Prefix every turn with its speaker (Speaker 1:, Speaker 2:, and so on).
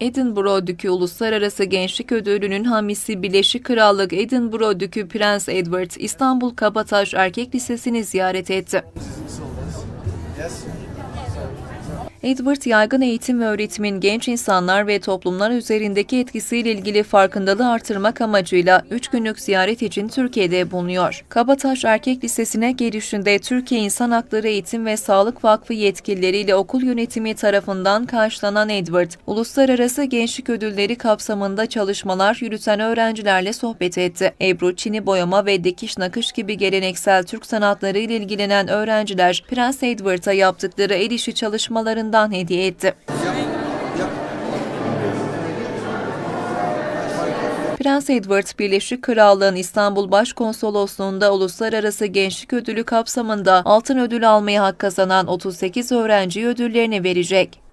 Speaker 1: Edinburgh Dükü Uluslararası Gençlik Ödülü'nün hamisi Birleşik Krallık Edinburgh Dükü Prens Edward İstanbul Kabataş Erkek Lisesi'ni ziyaret etti. Edward, yaygın eğitim ve öğretimin genç insanlar ve toplumlar üzerindeki etkisiyle ilgili farkındalığı artırmak amacıyla 3 günlük ziyaret için Türkiye'de bulunuyor. Kabataş Erkek Lisesi'ne gelişinde Türkiye İnsan Hakları Eğitim ve Sağlık Vakfı yetkilileriyle okul yönetimi tarafından karşılanan Edward, Uluslararası Gençlik Ödülleri kapsamında çalışmalar yürüten öğrencilerle sohbet etti. Ebru, çini boyama ve dikiş nakış gibi geleneksel Türk sanatları ile ilgilenen öğrenciler Prens Edward'a yaptıkları el işi çalışmalarından hediye etti. Prens Edward, Birleşik Krallığın İstanbul Başkonsolosluğu'nda Uluslararası Gençlik Ödülü kapsamında altın ödül almaya hak kazanan 38 öğrenciye ödüllerini verecek.